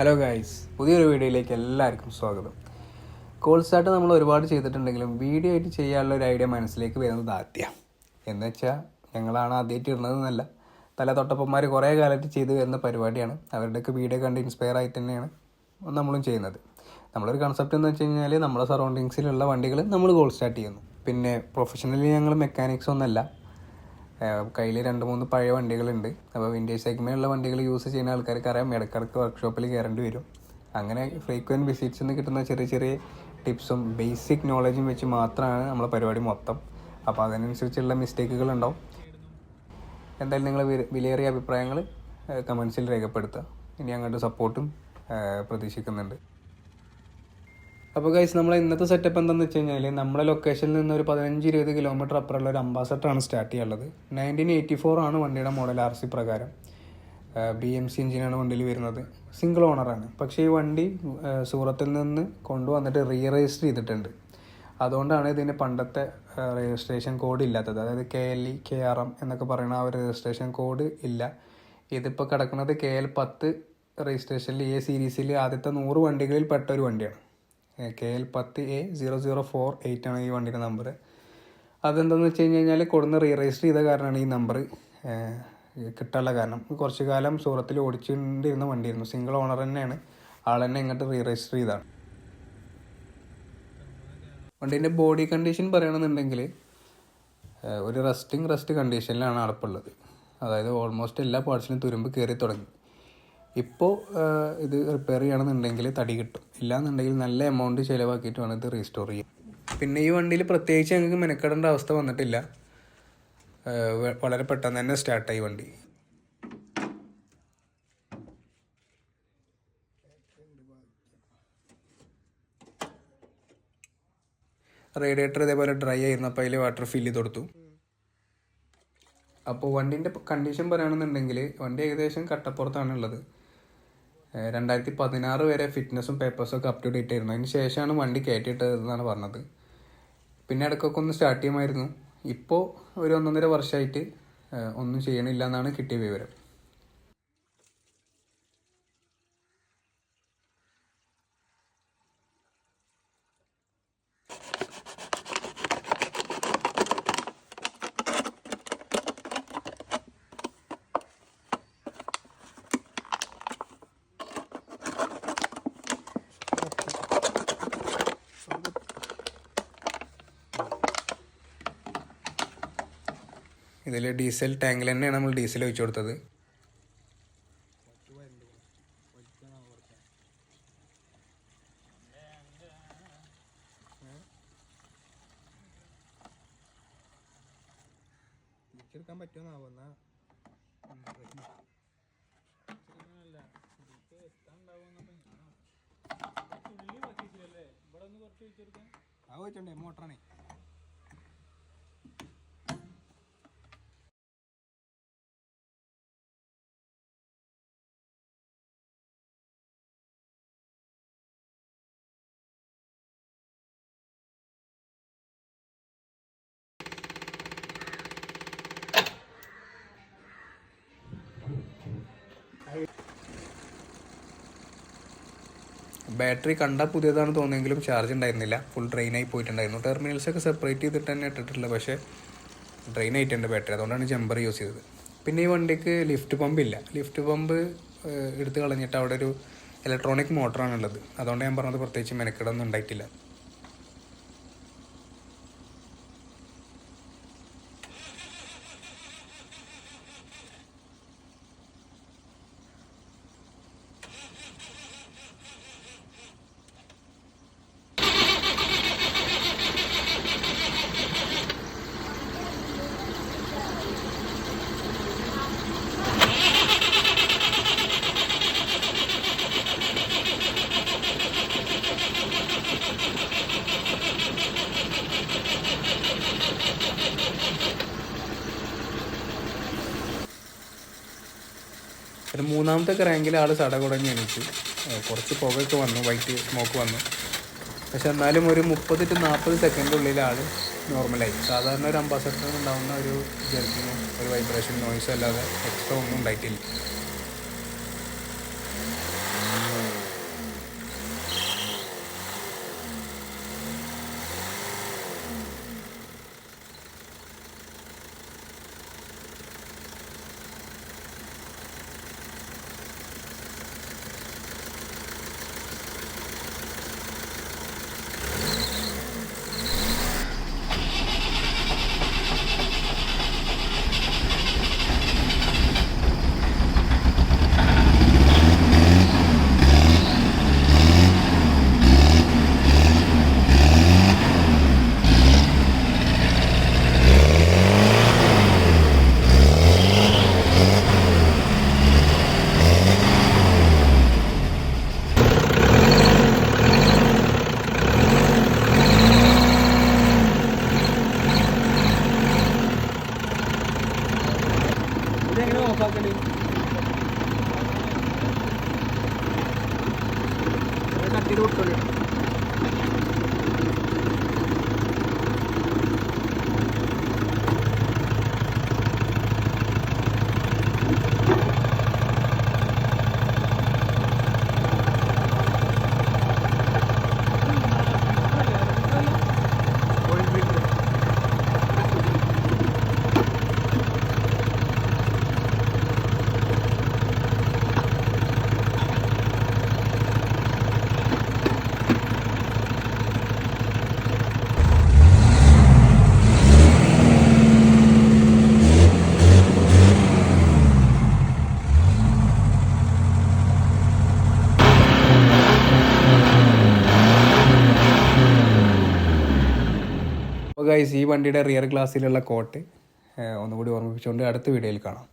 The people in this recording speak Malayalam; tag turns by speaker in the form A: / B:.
A: ഹലോ ഗായ്സ് പുതിയൊരു വീഡിയോയിലേക്ക് എല്ലാവർക്കും സ്വാഗതം. കോൾ സ്റ്റാർട്ട് നമ്മൾ ഒരുപാട് ചെയ്തിട്ടുണ്ടെങ്കിലും വീഡിയോ ആയിട്ട് ചെയ്യാനുള്ള ഒരു ഐഡിയ മനസ്സിലേക്ക് വരുന്നത് ആദ്യം. എന്ന് വെച്ചാൽ ഞങ്ങളാണ് ആദ്യമായിട്ട് ഇടുന്നതെന്നല്ല തല തൊട്ടപ്പന്മാർ കുറേ കാലമായിട്ട് ചെയ്തു വരുന്ന പരിപാടിയാണ്. അവരുടെയൊക്കെ വീഡിയോ കണ്ട് ഇൻസ്പയർ ആയി തന്നെയാണ് നമ്മളും ചെയ്യുന്നത്. നമ്മളൊരു കൺസെപ്റ്റ് എന്ന് വെച്ച് കഴിഞ്ഞാൽ നമ്മുടെ സറൗണ്ടിങ്സിലുള്ള വണ്ടികൾ നമ്മൾ കോൾ സ്റ്റാർട്ട് ചെയ്യുന്നു. പിന്നെ പ്രൊഫഷണലി ഞങ്ങൾ മെക്കാനിക്സ് ഒന്നല്ല. കയ്യിൽ രണ്ട് മൂന്ന് പഴയ വണ്ടികളുണ്ട്. അപ്പോൾ വിന്റേജ് സെഗ്മെന്റുള്ള വണ്ടികൾ യൂസ് ചെയ്യുന്ന ആൾക്കാർക്ക് അറിയാം. ഇടക്കിടക്ക് വർക്ക്ഷോപ്പിൽ കയറേണ്ടി വരും. അങ്ങനെ ഫ്രീക്വന്റ് വിസിറ്റ്സ് നിന്ന് കിട്ടുന്ന ചെറിയ ചെറിയ ടിപ്സും ബേസിക് നോളജും വെച്ച് മാത്രമാണ് നമ്മളെ പരിപാടി മൊത്തം. അപ്പോൾ അതിനനുസരിച്ചുള്ള മിസ്റ്റേക്കുകൾ ഉണ്ടാവും. എന്തായാലും നിങ്ങൾ വിലയേറിയ അഭിപ്രായങ്ങൾ കമൻസിൽ രേഖപ്പെടുത്തുക. ഇനി അങ്ങോട്ട് സപ്പോർട്ടും പ്രതീക്ഷിക്കുന്നുണ്ട്. അപ്പോൾ ഗൈസ് നമ്മളെ ഇന്നത്തെ സെറ്റപ്പ് എന്താണെന്ന് വെച്ച് കഴിഞ്ഞാൽ നമ്മളെ ലൊക്കേഷനിൽ നിന്ന് ഒരു പതിനഞ്ച് ഇരുപത് കിലോമീറ്റർ അപ്പുറമുള്ള ഒരു അംബാസഡറാണ് സ്റ്റാർട്ട് ചെയ്യാനുള്ളത്. നയന്റീൻ എയ്റ്റി ഫോർ ആണ് വണ്ടിയുടെ മോഡൽ ആർ സി പ്രകാരം. ബി എം സി എഞ്ചിനാണ് വണ്ടിയിൽ വരുന്നത്. സിംഗിൾ ഓണറാണ് പക്ഷേ ഈ വണ്ടി സൂറത്തിൽ നിന്ന് കൊണ്ടുവന്നിട്ട് റീ രജിസ്റ്റർ ചെയ്തിട്ടുണ്ട്. അതുകൊണ്ടാണ് ഇതിന് പണ്ടത്തെ രജിസ്ട്രേഷൻ കോഡ് ഇല്ലാത്തത്. അതായത് K L E K R M എന്നൊക്കെ പറയുന്ന ആ ഒരു രജിസ്ട്രേഷൻ കോഡ് ഇല്ല. ഇതിപ്പോൾ കിടക്കുന്നത് കെ എൽ പത്ത് രജിസ്ട്രേഷനിൽ എ സീരീസിൽ ആദ്യത്തെ നൂറ് വണ്ടികളിൽ പെട്ട ഒരു വണ്ടിയാണ്. കെ എൽ പത്ത് A zero zero four eight ആണ് ഈ വണ്ടിയുടെ നമ്പർ അതെന്താണെന്ന് വെച്ച് കഴിഞ്ഞ് കഴിഞ്ഞാൽ കൊടുന്ന് റീ രജിസ്റ്റർ ചെയ്ത കാരണമാണ് ഈ നമ്പർ കിട്ടാനുള്ള കാരണം. കുറച്ച് കാലം സൂറത്തിൽ ഓടിച്ചുകൊണ്ടിരുന്ന വണ്ടിയായിരുന്നു. സിംഗിൾ ഓണർ തന്നെയാണ്. ആൾ തന്നെ ഇങ്ങോട്ട് റീ രജിസ്റ്റർ ചെയ്തതാണ് വണ്ടീന്റെ ബോഡി കണ്ടീഷൻ പറയുകയാണെന്നുണ്ടെങ്കിൽ ഒരു റെസ്റ്റിംഗ് റസ്റ്റ് കണ്ടീഷനിലാണ് അടപ്പുള്ളത് അതായത് ഓൾമോസ്റ്റ് എല്ലാ പാർട്സിലും തുരുമ്പ് കയറി തുടങ്ങി. ഇപ്പോൾ ഇത് റിപ്പയർ ചെയ്യണമെന്നുണ്ടെങ്കിൽ തടി കിട്ടും. ഇല്ലാന്നുണ്ടെങ്കിൽ നല്ല എമൗണ്ട് ചിലവാക്കിയിട്ട് വേണം ഇത് റീസ്റ്റോർ ചെയ്യാൻ. പിന്നെ ഈ വണ്ടിയിൽ പ്രത്യേകിച്ച് ഞങ്ങൾക്ക് മെനക്കെടേണ്ട അവസ്ഥ വന്നിട്ടില്ല. വളരെ പെട്ടെന്ന് തന്നെ സ്റ്റാർട്ടായി വണ്ടി. റേഡിയേറ്റർ ഇതേപോലെ ഡ്രൈ ആയിരുന്നു. അപ്പോൾ അതിൽ വാട്ടർ ഫില്ല് ചെയ്ത് കൊടുത്തു. അപ്പോൾ വണ്ടീന്റെ കണ്ടീഷൻ പറയുകയാണെന്നുണ്ടെങ്കിൽ വണ്ടി ഏകദേശം കട്ടപ്പുറത്താണ് ഉള്ളത് രണ്ടായിരത്തി പതിനാറ് വരെ ഫിറ്റ്നസും പേപ്പേഴ്സും ഒക്കെ അപ് ടു ഡേറ്റ് അതിന് ശേഷമാണ് വണ്ടി കയറ്റിയിട്ടതെന്നാണ് പറഞ്ഞത്. പിന്നെ ഇടയ്ക്കൊക്കെ ഒന്ന് സ്റ്റാർട്ട് ചെയ്യുമായിരുന്നു. ഇപ്പോൾ ഒരു ഒന്നൊന്നര വർഷമായിട്ട് ഒന്നും ചെയ്യണില്ല എന്നാണ് കിട്ടിയ വിവരം. ഇതിൽ ഡീസൽ ടാങ്കിൽ തന്നെയാണ് നമ്മൾ ഡീസൽ ഒഴിച്ചു കൊടുത്തത്. ആ വെച്ചോണ്ടേ മോട്ടറാണേ. ബാറ്ററി കണ്ടാൽ പുതിയതാണ് തോന്നിയെങ്കിലും ചാർജ് ഉണ്ടായിരുന്നില്ല. ഫുൾ ഡ്രെയിൻ ആയി പോയിട്ടുണ്ടായിരുന്നു. ടെർമിനൽസ് ഒക്കെ സെപ്പറേറ്റ് ചെയ്തിട്ട് തന്നെ ഇട്ടിട്ടില്ല പക്ഷേ ഡ്രെയിൻ ആയിട്ടുണ്ട് ബാറ്ററി അതുകൊണ്ടാണ് ജമ്പർ യൂസ് ചെയ്തത്. പിന്നെ ഈ വണ്ടിക്ക് ലിഫ്റ്റ് പമ്പ് ഇല്ല. ലിഫ്റ്റ് പമ്പ് എടുത്ത് കളഞ്ഞിട്ട് അവിടെ ഒരു ഇലക്ട്രോണിക് മോട്ടറാണ് ഉള്ളത് അതുകൊണ്ട് ഞാൻ പറഞ്ഞത് പ്രത്യേകിച്ച് മെനക്കെടൊന്നും ഉണ്ടായിട്ടില്ല. ഒരു മൂന്നാമത്തെ റാങ്കിൽ ആൾ എണീച്ചു. ഏഹ് കുറച്ച് പുകയൊക്കെ വന്നു വൈറ്റ് സ്മോക്ക് വന്നു. പക്ഷെ എന്നാലും ഒരു മുപ്പത് ടു നാൽപ്പത് സെക്കൻഡിനുള്ളിൽ ആൾ നോർമലായി സാധാരണ ഒരു അംബാസഡറിന് ഉണ്ടാകുന്ന ഒരു ജർക്കിനും ഒരു വൈബ്രേഷൻ നോയ്സും അല്ലാതെ എക്സ്ട്രാ ഒന്നും ഉണ്ടായിട്ടില്ല. ഗൈസ് ഈ വണ്ടിയുടെ റിയർ ഗ്ലാസ്സിലുള്ള കോട്ട് ഒന്നുകൂടി ഓർമ്മിപ്പിച്ചുകൊണ്ട് അടുത്ത വീഡിയോയിൽ കാണാം.